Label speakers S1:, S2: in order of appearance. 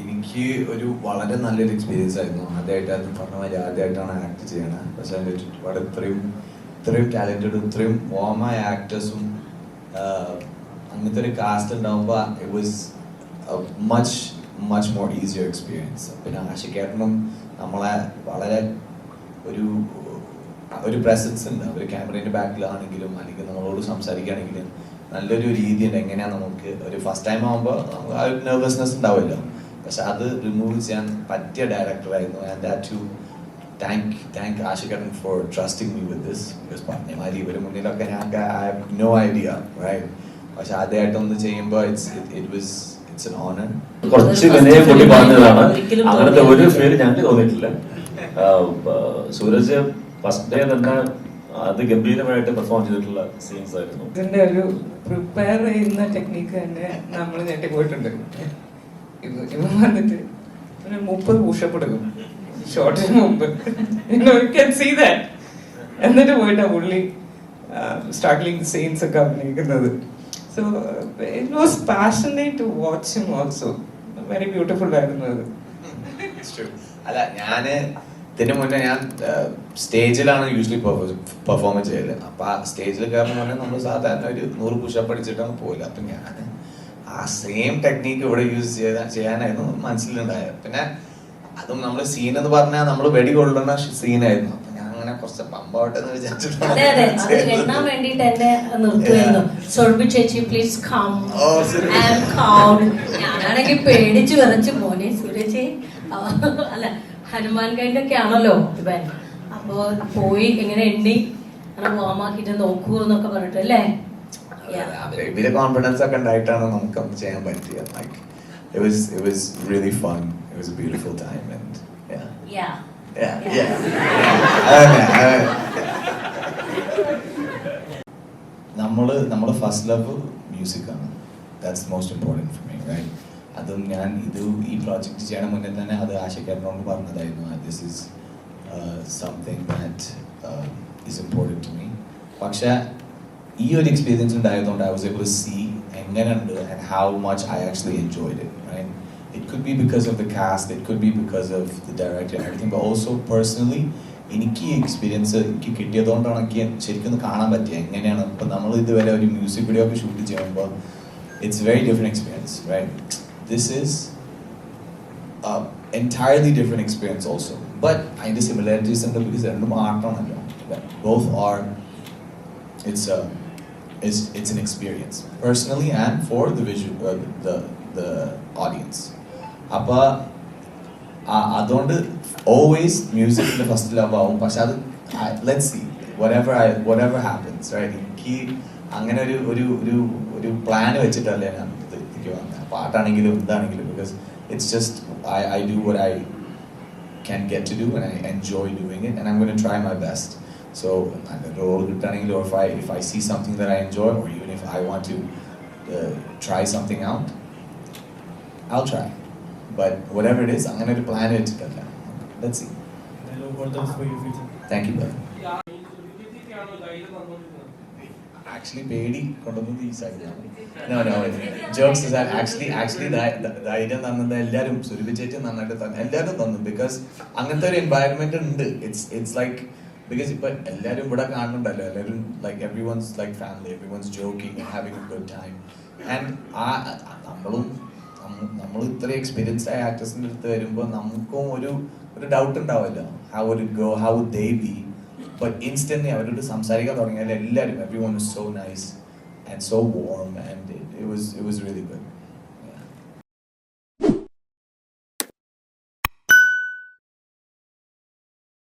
S1: എനിക്ക് ഒരു വളരെ നല്ലൊരു എക്സ്പീരിയൻസ് ആയിരുന്നു. ആദ്യമായിട്ട് അത് പറഞ്ഞ മാതിരി ആദ്യമായിട്ടാണ് ആക്ട് ചെയ്യണത് പക്ഷെ അതിന്റെ ചുറ്റുപാട് ഇത്രയും ഇത്രയും ടാലന്റഡും ഇത്രയും വോമായ ആക്ടേഴ്സും അങ്ങനത്തെ ഒരു കാസ്റ്റ് ഉണ്ടാകുമ്പോൾ it was much much more easier experience പിന്നെ ആശിക്കേട്ടനും നമ്മളെ വളരെ ഒരു ഒരു പ്രസൻസ് ഉണ്ട്. ഒരു ക്യാമറേന്റെ ബാക്കിലാണെങ്കിലും അല്ലെങ്കിൽ നമ്മളോട് സംസാരിക്കുകയാണെങ്കിലും നല്ലൊരു രീതിയുണ്ട് എങ്ങനെയാണ് നമുക്ക് ഒരു ഫസ്റ്റ് ടൈം ആകുമ്പോൾ ആ ഒരു നെർവസ്നെസ് ഉണ്ടാവുമല്ലോ പക്ഷെ അത് റിമൂവ് ചെയ്യാൻ പറ്റിയ ഡയറക്ടറായിരുന്നു and that to thank thank ആശുഖൻ for trusting me with this because പറഞ്ഞ മാതിരി ഇവർ മുന്നിലൊക്കെ ഞാൻ I have no idea right പക്ഷെ ആദ്യമായിട്ടൊന്ന് ചെയ്യുമ്പോൾ it's it was it's an honour
S2: കുറച്ച് വിനയം കൂടി പറഞ്ഞതാണ് അങ്ങനത്തെ ഒരു. ഫീൽ ഞങ്ങൾക്ക് തോന്നിയിട്ടില്ല. സൂരജ് ഫസ്റ്റ് ഡേ തന്നെ അതിഗംഭീരമായിട്ട് പെർഫോം ചെയ്തിട്ടുള്ള സീൻസ് ആയിരുന്നു.
S3: ഇതിന്റെ ഒരു പ്രിപ്പയർ ചെയ്യുന്ന ടെക്നിക്ക് തന്നെ നമ്മൾ ഞെട്ടിപ്പോയിട്ടുണ്ട് ഇത് ഇവ വന്നിട്ട് ഒരു മുപ്പത് പുഷപ്പ് എടുക്കും ഷോർട്ടിന് മുമ്പ്. സീ ദാറ്റ് എന്നിട്ട് പോയിട്ടാ പുള്ളി സ്ട്രഗ്ലിംഗ് സീൻസ് ഒക്കെ അഭിനയിക്കുന്നത്. So it was passionate to watch him also very beautiful ആയിരുന്നു അത്.
S1: അല്ല ഞാൻ ഇതിന് മുന്നേ ഞാൻ സ്റ്റേജിലാണ് യൂഷ്വലി പെർഫോം ചെയ്യൽ. അപ്പൊ ആ സ്റ്റേജിൽ കയറുന്ന മുന്നേ നമ്മൾ സാധാരണ ഒരു നൂറ് പുഷപ്പ് അടിച്ചിട്ടാണ് പോകില്ല അപ്പൊ ഞാൻ ആ സെയിം ടെക്നീക്ക് ഇവിടെ യൂസ് ചെയ്ത ചെയ്യാനായിരുന്നു മനസ്സിലുണ്ടായത് പിന്നെ അതും നമ്മൾ സീൻ എന്ന് പറഞ്ഞാൽ നമ്മൾ വെടി കൊള്ളുന്ന സീനായിരുന്നു അപ്പൊ ഞാൻ അങ്ങനെ കുറച്ച് പമ്പാവട്ടെ എന്ന്
S4: വിചാരിച്ചിട്ടുണ്ട് പേടിച്ച് വിറച്ച് മോനെ അല്ല ഹനുമാൻ കൈൻഡൊക്കെ ആണല്ലോ ഇവൻ അപ്പൊ പോയി എങ്ങനെ എണ്ണി അങ്ങനെ വാമാക്കിട്ട് നോക്കൂ എന്നൊക്കെ പറഞ്ഞിട്ട് അല്ലേ Yeah.
S1: കോൺഫിഡൻസ് ഒക്കെ ഉണ്ടായിട്ടാണ് നമുക്ക് ചെയ്യാൻ പറ്റിയത് like it was it was really fun it was a beautiful time and yeah
S4: Yeah.
S1: Yeah,
S4: Yeah.
S1: yeah. അതന്നെ, അതന്നെ. നമ്മൾ നമ്മുടെ ഫസ്റ്റ് ലവ് മ്യൂസിക് ആണ് that's most important for me right അതും ഞാൻ ഇത് ഈ പ്രോജക്റ്റ് ചെയ്യണ മുന്നേ തന്നെ അത് ആശയക്കാരനോട് പറഞ്ഞതായിരുന്നു this is something that is important to me പക്ഷേ ഈ ഒരു എക്സ്പീരിയൻസ് ഉണ്ടായതുകൊണ്ട് ഐ വാസ് എബിൾ സീ എങ്ങനെയുണ്ട് and how much I actually enjoyed it could be because of the cast, it could be because of the director and everything, but also personally, എനിക്ക് ഈ experience എനിക്ക് കിട്ടിയതുകൊണ്ടാണ് എനിക്ക് ശരിക്കും കാണാൻ പറ്റിയത് എങ്ങനെയാണ്? ഇപ്പം നമ്മൾ ഇതുവരെ ഒരു മ്യൂസിക് വീഡിയോ ഒക്കെ ഷൂട്ട് ചെയ്യുമ്പോൾ it's very different experience right this is entirely different experience also but അതിന്റെ സിമിലാരിറ്റീസ് ഉണ്ട് ബിക്കോസ് രണ്ടും ആർട്ടാണല്ലോ both are it's a it's it's an experience personally and for the visual uh, the the audience. അപ്പൊ ആ- അതുകൊണ്ട് always മ്യൂസിക്കിന്റെ first love ആവും. പക്ഷെ അത് let see whatever I whatever happens right? എനിക്ക് അങ്ങനെ ഒരു ഒരു ഒരു ഒരു പ്ലാൻ വെച്ചിട്ടല്ല ഞാൻ ഇത് ഇതിലേക്ക് വന്നത് പാട്ടാണെങ്കിലും എന്താണെങ്കിലും because it's just I I do what I can get to do and I enjoy doing it and I'm going to try my best. So role കിട്ടുകയാണെങ്കിൽ or if I if I see something that I enjoy or even if I want to uh, try something out, I'll try. But whatever it is, അങ്ങനെ ഒരു plan വെച്ചിട്ടല്ല Let's see. Thank you, brother. Actually, പേടി കൊണ്ടുവന്നത് ഈ സൈഡിലാണ് jokes actually actually ധൈര്യം തന്നത് എല്ലാവരും സുരഭിച്ചേറ്റ് നന്നായിട്ട് തന്നെ എല്ലാവരും തന്നു. ബിക്കോസ് അങ്ങനത്തെ ഒരു എൻവയറമെന്റ് ഉണ്ട്. ഇറ്റ്സ് ഇറ്റ്സ് ലൈക്ക് ബിക്കോസ് ഇപ്പൊ എല്ലാവരും ഇവിടെ കാണുന്നുണ്ടല്ലോ. എല്ലാവരും like everyone's like family everyone's joking having a good time and ആ നമ്മളും നമ്മൾ ഇത്രയും എക്സ്പീരിയൻസ് ആയ ആക്ടേഴ്സിന്റെ അടുത്ത് വരുമ്പോൾ നമുക്കും ഒരു ഒരു ഡൗട്ട് ഉണ്ടാവുമല്ലോ. ഹൗ ഒരു go how they be but instant അവരോട് സംസാരിക്കാൻ തുടങ്ങിയാൽ എല്ലാവരും everyone is so nice and so warm and it was it was really good